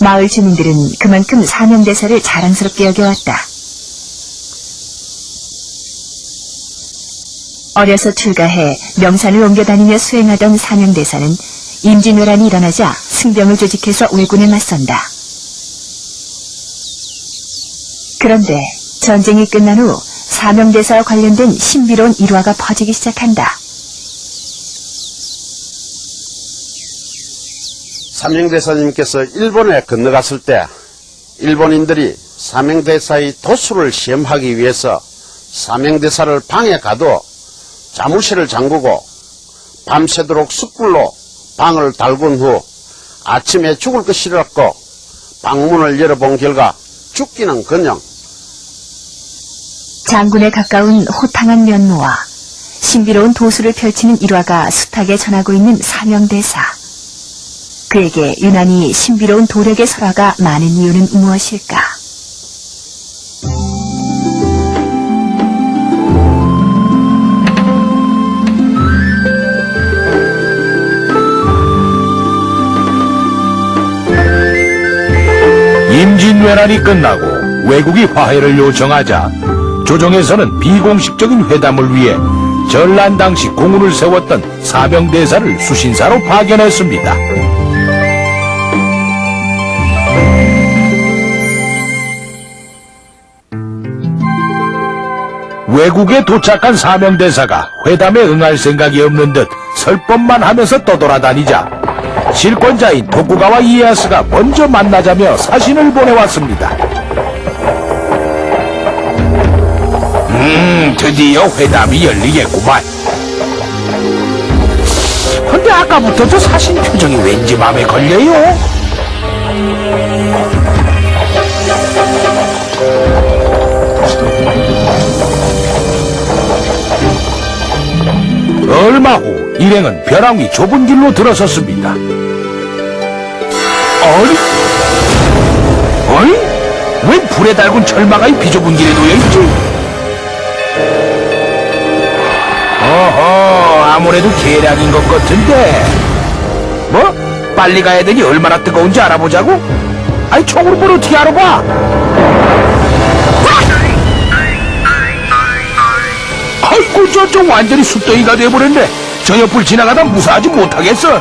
마을 주민들은 그만큼 사명대사를 자랑스럽게 여겨왔다. 어려서 출가해 명산을 옮겨 다니며 수행하던 사명대사는 임진왜란이 일어나자 승병을 조직해서 왜군에 맞선다. 그런데 전쟁이 끝난 후 사명대사와 관련된 신비로운 일화가 퍼지기 시작한다. 삼명대사님께서 일본에 건너갔을 때 일본인들이 삼명대사의 도수를 시험하기 위해서 삼명대사를 방에 가도 자물쇠를 잠그고 밤새도록 숯불로 방을 달군 후 아침에 죽을 것 싫었고 방문을 열어본 결과 죽기는 그냥 장군에 가까운 호탕한 면모와 신비로운 도수를 펼치는 일화가 숱하게 전하고 있는 사명대사. 그에게 유난히 신비로운 도력의 설화가 많은 이유는 무엇일까? 임진왜란이 끝나고 외국이 화해를 요청하자 조정에서는 비공식적인 회담을 위해 전란 당시 공훈을 세웠던 사명대사를 수신사로 파견했습니다. 외국에 도착한 사명대사가 회담에 응할 생각이 없는 듯 설법만 하면서 떠돌아다니자 실권자인 도쿠가와 이에야스가 먼저 만나자며 사신을 보내왔습니다. 음, 드디어 회담이 열리겠구만. 근데 아까부터 저 사신 표정이 왠지 마음에 걸려요? 얼마 후 일행은 벼랑 위 좁은 길로 들어섰습니다. 어이? 어이? 왜 불에 달군 철마가 이 비좁은 길에 놓여있지? 어허, 아무래도 계량인 것 같은데. 뭐? 빨리 가야 되니 얼마나 뜨거운지 알아보자고? 아이, 총으로 뭘 어떻게 알아봐? 완전히 숫덩이가 돼버렸네. 저 옆을 지나가다 무사하지 못하겠어.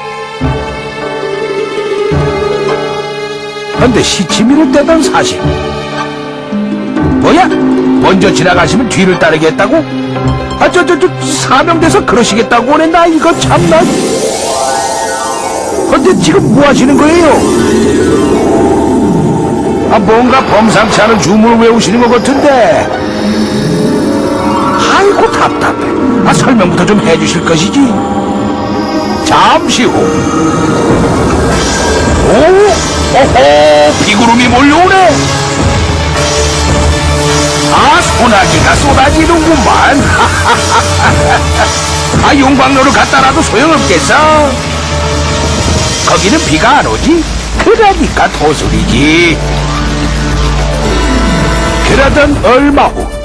근데 시치미를 떼던 사실. 뭐야? 먼저 지나가시면 뒤를 따르겠다고? 아, 저, 저, 저, 사명돼서 그러시겠다고 그랬나? 이거 참나. 근데 지금 뭐 하시는 거예요? 아, 뭔가 범상치 않은 주문을 외우시는 것 같은데. 아이고, 답답해. 아, 설명부터 좀 해주실 것이지. 잠시 후. 오, 오호, 비구름이 몰려오네. 아, 소나기가 쏟아지는구만. 아, 용광로를 갖다 놔도 소용없겠어. 거기는 비가 안 오지? 그러니까 도술이지. 그러던 얼마 후.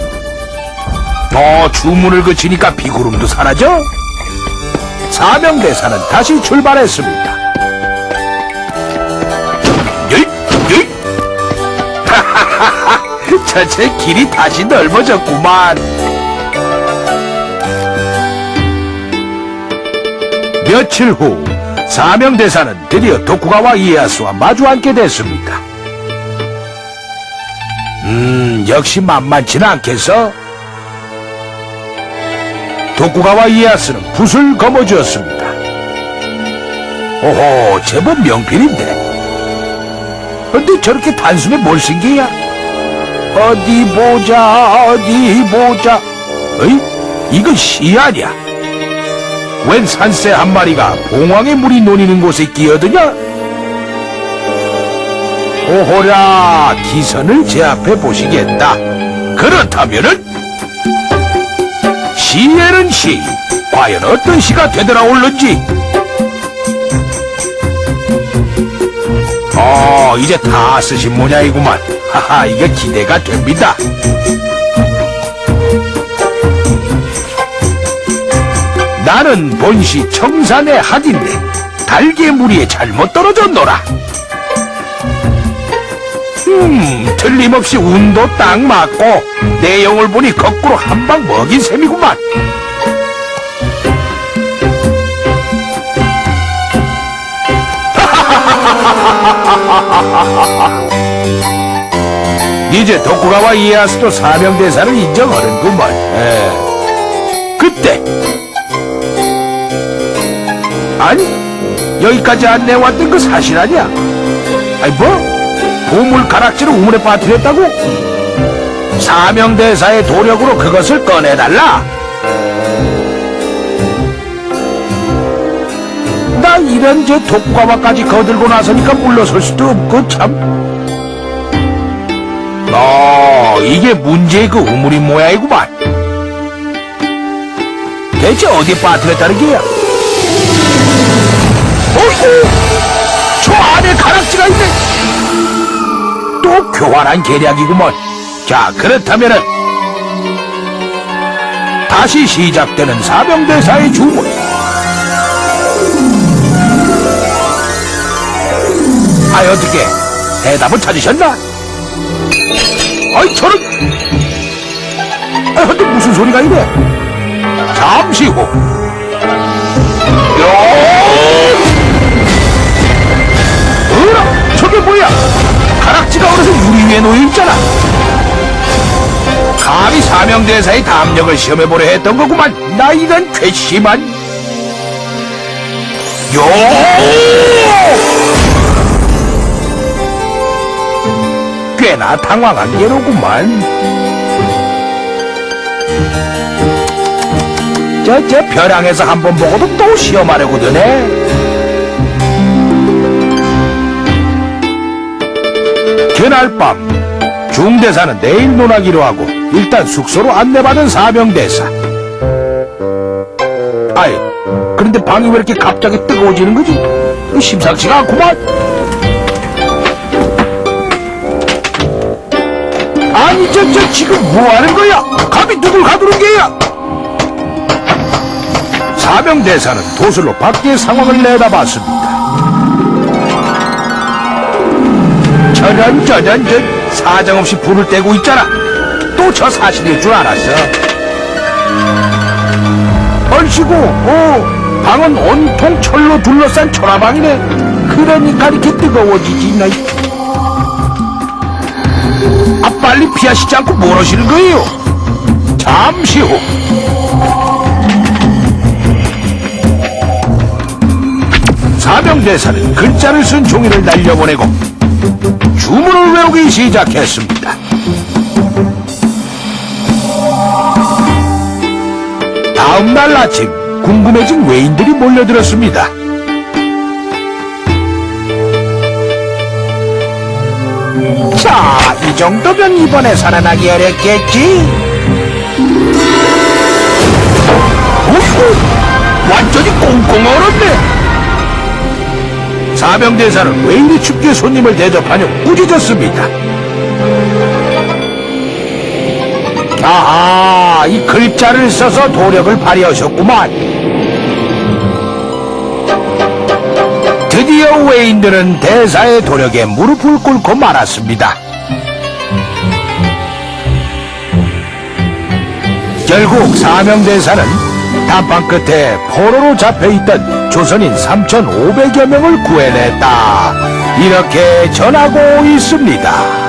어, 주문을 거치니까 비구름도 사라져? 사명대사는 다시 출발했습니다. 저제 길이 다시 넓어졌구만. 며칠 후 사명대사는 드디어 도쿠가와 이에야스와 마주 앉게 됐습니다. 음, 역시 만만치는 않겠어? 도쿠가와 이에야스는 붓을 거머쥐었습니다. 오호, 제법 명필인데. 근데 저렇게 단숨에 뭘 쓴 게야? 어디 보자, 어디 보자. 어이? 이건 시 아니야. 웬 산새 한 마리가 봉황의 물이 논이는 곳에 끼어드냐? 오호라, 기선을 제압해 보시겠다. 그렇다면은, 시에는 시, 과연 어떤 시가 되돌아올는지. 어, 이제 다 쓰신 모양이구만. 하하, 이게 기대가 됩니다. 나는 본시 청산의 하딘데 달개 무리에 잘못 떨어졌노라. 음, 틀림없이 운도 딱 맞고 내용을 보니 거꾸로 한 방 먹인 셈이구만. 이제 도쿠가와 이에야스도 사명대사를 인정하는구만. 에. 그때 아니 여기까지 안내왔던 그 사실 아니야? 아니 뭐? 보물 가락지를 우물에 빠뜨렸다고? 사명대사의 도력으로 그것을 꺼내달라? 나 이런 저 독과마까지 거들고 나서니까 물러설 수도 없고 참. 어, 이게 문제의 그 우물인 모양이구만. 대체 어디에 빠뜨렸다는 게야? 어이구! 교활한 계략이구먼. 자, 그렇다면은, 다시 시작되는 사명대사의 주문. 아이, 어떻게, 대답을 찾으셨나? 아이, 저런! 아, 근데 무슨 소리가 이래? 잠시 후. 가락지가 얼어서 유리 위에 놓여 있잖아. 감히 사명대사의 담력을 시험해보려 했던 거구만. 나 이런 괘씸한. 요! 꽤나 당황한 게로구만. 저, 저 벼랑에서 한 번 보고도 또 시험하려고 드네. 그날 밤, 중대사는 내일 논하기로 하고, 일단 숙소로 안내받은 사명대사. 아이, 그런데 방이 왜 이렇게 갑자기 뜨거워지는 거지? 심상치가 않구만. 아니, 저, 저, 지금 뭐 하는 거야? 감히 누굴 가두는 게야? 사명대사는 도술로 밖의 상황을 내다봤습니다. 저런 저런 저 사정없이 불을 떼고 있잖아. 또 저 사실일 줄 알았어. 얼씨구, 어, 방은 온통 철로 둘러싼 철화방이네. 그러니까 이렇게 뜨거워지지, 나. 아, 빨리 피하시지 않고 뭘 하시는 거예요? 잠시 후. 사명대사는 글자를 쓴 종이를 날려보내고 주문을 외우기 시작했습니다. 다음 날 아침 궁금해진 외인들이 몰려들었습니다. 자, 이 정도면 이번에 살아나기 어렵겠지? 완전히 꽁꽁 얼었네! 사병대사는 왜 이리 춥게 손님을 대접하냐 꾸짖었습니다. 아하, 이 글자를 써서 도력을 발휘하셨구만. 드디어 외인들은 대사의 도력에 무릎을 꿇고 말았습니다. 결국 사명대사는 단판 끝에 포로로 잡혀있던 조선인 3,500여 명을 구해냈다. 이렇게 전하고 있습니다.